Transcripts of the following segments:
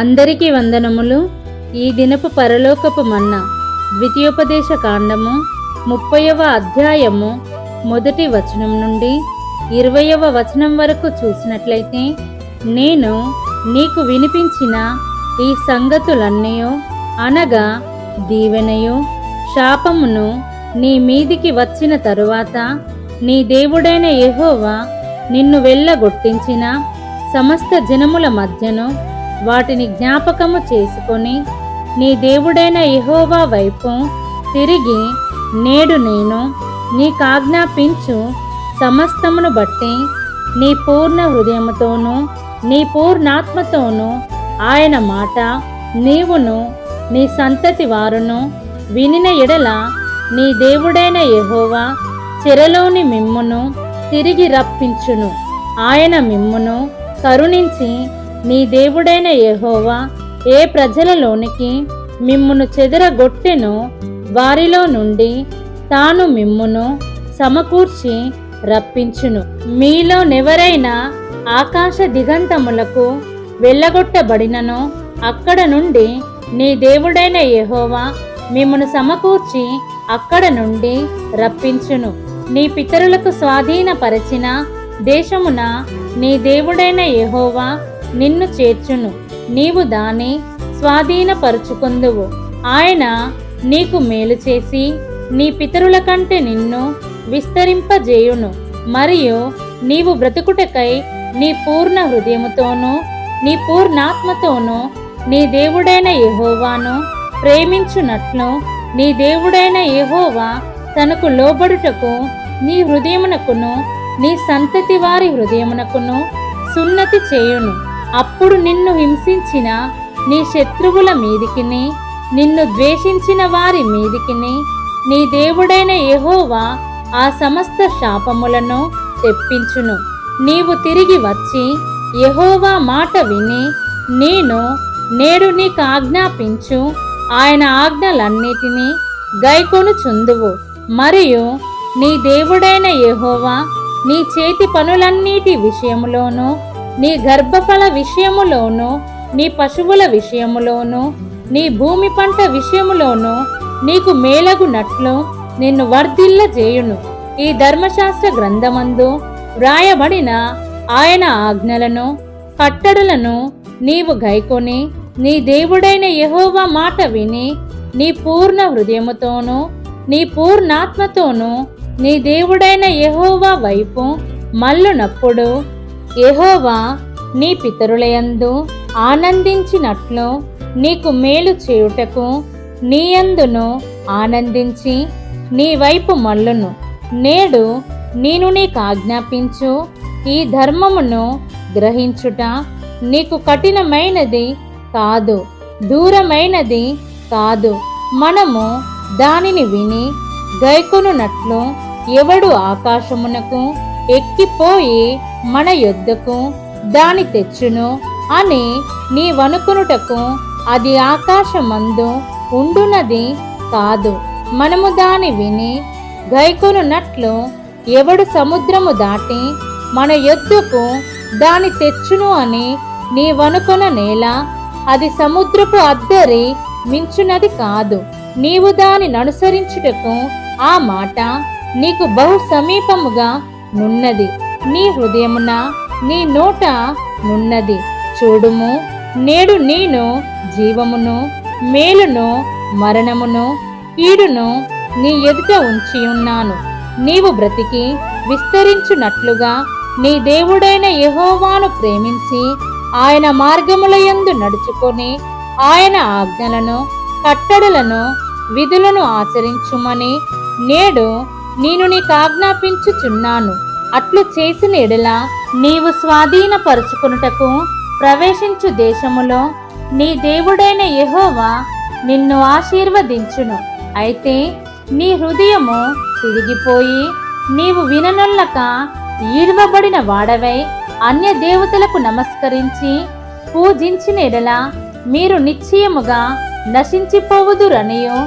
అందరికీ వందనములు. ఈ దినపు పరలోకపు మన్న ద్వితీయోపదేశ కాండము ముప్పైవ అధ్యాయము మొదటి వచనం నుండి ఇరవయవ వచనం వరకు చూసినట్లయితే నేను నీకు వినిపించిన ఈ సంగతులన్నయో అనగా దీవెనయు శాపమును నీ మీదికి వచ్చిన తరువాత నీ దేవుడైన యహోవా నిన్ను వెళ్ళగొట్టించిన సమస్త జనముల మధ్యను వాటిని జ్ఞాపకము చేసుకొని నీ దేవుడైన యహోవా వైపు తిరిగి నేడు నేను నీకాజ్ఞాపించు సమస్తమును బట్టి నీ పూర్ణ హృదయముతోనూ నీ పూర్ణాత్మతోనూ ఆయన మాట నీవును నీ సంతతి వారును వినిన ఎడల నీ దేవుడైన యహోవా చెరలోని మిమ్మును తిరిగి రప్పించును. ఆయన మిమ్మును కరుణించి నీ దేవుడైన యహోవా ఏ ప్రజలలోనికి మిమ్మును చెదరగొట్టెనో వారిలో నుండి తాను మిమ్మును సమకూర్చి రప్పించును. మీలో నెవరైనా ఆకాశ దిగంతములకు వెళ్ళగొట్టబడినను అక్కడ నుండి నీ దేవుడైన యహోవా మిమ్మును సమకూర్చి అక్కడ నుండి రప్పించును. నీ పితరులకు స్వాధీనపరచిన దేశమున నీ దేవుడైన యహోవా నిన్ను చేర్చును. నీవు దాని స్వాధీనపరుచుకుందువు. ఆయన నీకు మేలు చేసి నీ పితరుల కంటే నిన్ను విస్తరింపజేయును. మరియు నీవు బ్రతుకుటకై నీ పూర్ణ హృదయముతోనూ నీ పూర్ణాత్మతోనూ నీ దేవుడైన యహోవాను ప్రేమించునట్లు నీ దేవుడైన యహోవా తనకు లోబడుటకు నీ హృదయమునకును నీ సంతతి వారి హృదయమునకును సున్నతి చేయును. అప్పుడు నిన్ను హింసించిన నీ శత్రువుల మీదికిని నిన్ను ద్వేషించిన వారి మీదికిని నీ దేవుడైన యహోవా ఆ సమస్త శాపములను తెప్పించును. నీవు తిరిగి వచ్చి యహోవా మాట విని నేను నేడు నీకు ఆజ్ఞాపించు ఆయన ఆజ్ఞలన్నిటినీ గైకొను చుందువు మరియు నీ దేవుడైన యహోవా నీ చేతి పనులన్నిటి విషయంలోనూ నీ గర్భఫల విషయములోను నీ పశువుల విషయములోను నీ భూమి పంట విషయములోను నీకు మేలగునట్లు నిన్ను వర్ధిల్ల చేయును ఈ ధర్మశాస్త్ర గ్రంథమందు వ్రాయబడిన ఆయన ఆజ్ఞలను కట్టడలను నీవు గైకొని నీ దేవుడైన యహోవా మాట విని నీ పూర్ణ హృదయముతోనూ నీ పూర్ణాత్మతోనూ నీ దేవుడైన యహోవా వైపు మల్లునప్పుడు యహోవా నీ పితరులయందు ఆనందించినట్లు నీకు మేలు చేయుటకు నీయందును ఆనందించి నీ వైపు మల్లును నేడు నేను నీకు ఆజ్ఞాపించు ఈ ధర్మమును గ్రహించుట నీకు కఠినమైనది కాదు దూరమైనది కాదు. మనము దానిని విని గైకొనున్నట్లు ఎవడు ఆకాశమునకు ఎక్కిపోయి మన యొద్దకు దాని తెచ్చును అని నీవనుకునుటకు అది ఆకాశమందు ఉండునది కాదు. మనము దాని విని గైకొనున్నట్లు ఎవడు సముద్రము దాటి మన యొద్దకు దాని తెచ్చును అని నీ నేల అది సముద్రపు అద్దరి మించునది కాదు. నీవు దాని అనుసరించుటకు ఆ మాట నీకు బహు సమీపముగా నున్నది. నీ హృదయమున నీ నోట నున్నది. చూడుము నేడు నేను జీవమును మేలును మరణమును కీడును నీ ఎదుట ఉంచి ఉన్నాను. నీవు బ్రతికి విస్తరించునట్లుగా నీ దేవుడైన యహోవాను ప్రేమించి ఆయన మార్గములయందు నడుచుకొని ఆయన ఆజ్ఞలను కట్టడలను విధులను ఆచరించుమని నేడు నేను నీకు ఆజ్ఞాపించుచున్నాను. అట్లు చేసిన ఎడల నీవు స్వాధీనపరుచుకున్నటకు ప్రవేశించు దేశములో నీ దేవుడైన యహోవా నిన్ను ఆశీర్వదించును. అయితే నీ హృదయము తిరిగిపోయి నీవు విననొల్లక ఈడవబడిన వాడవై అన్య దేవతలకు నమస్కరించి పూజించిన ఎడల మీరు నిశ్చయముగా నశించిపోవుదురనియు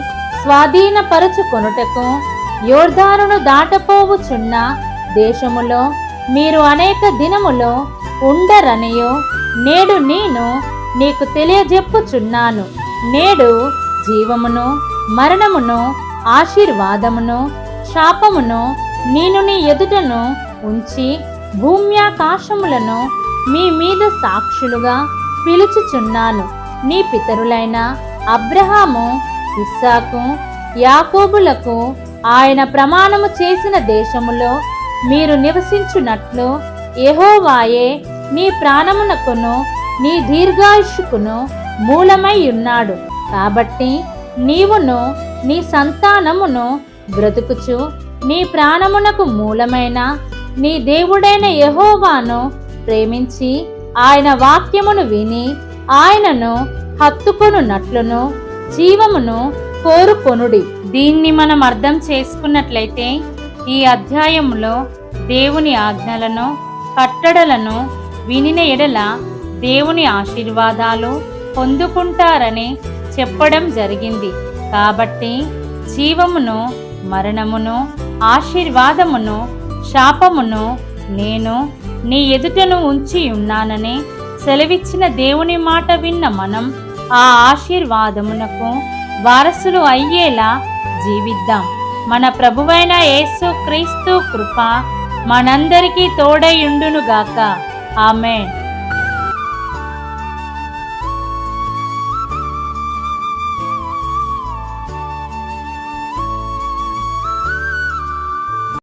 స్వాధీనపరచుకొనుటకు యోర్ధానును దాటపోవుచున్న దేశములో మీరు అనేక దినములో ఉండరనియో. నేడు నేను నీకు తెలియజెప్పుచున్నాను. నేడు జీవమును మరణమును ఆశీర్వాదమును శాపమును నేను నీ ఎదుటను ఉంచి భూమ్యాకాశములను మీ మీద సాక్షులుగా పిలుచుచున్నాను. నీ పితరులైన అబ్రహాము ఇస్సాకు యాకోబులకు ఆయన ప్రమాణము చేసిన దేశములో మీరు నివసించున్నట్లు ఎహోవాయే నీ ప్రాణమునకును నీ దీర్ఘాయుషుకును మూలమై ఉన్నాడు. కాబట్టి నీవును నీ సంతానమును బ్రతుకుచు. నీ ప్రాణమునకు మూలమైన నీ దేవుడైన యహోవాను ప్రేమించి ఆయన వాక్యమును విని ఆయనను హత్తుకొనున్నట్లును జీవమును కోరుకొనుడి. దీన్ని మనం అర్థం చేసుకున్నట్లయితే ఈ అధ్యాయములో దేవుని ఆజ్ఞలను కట్టడలను వినిన ఎడల దేవుని ఆశీర్వాదాలు పొందుకుంటారని చెప్పడం జరిగింది. కాబట్టి జీవమును మరణమును ఆశీర్వాదమును శాపమును నేను నీ ఎదుటను ఉంచి ఉన్నానని సెలవిచ్చిన దేవుని మాట విన్న మనం ఆ ఆశీర్వాదమునకు వారసులు అయ్యేలా జీవిద్దాం. మన ప్రభువైన యేసు క్రీస్తు కృప మనందరికీ తోడయుండునుగాక ఆమె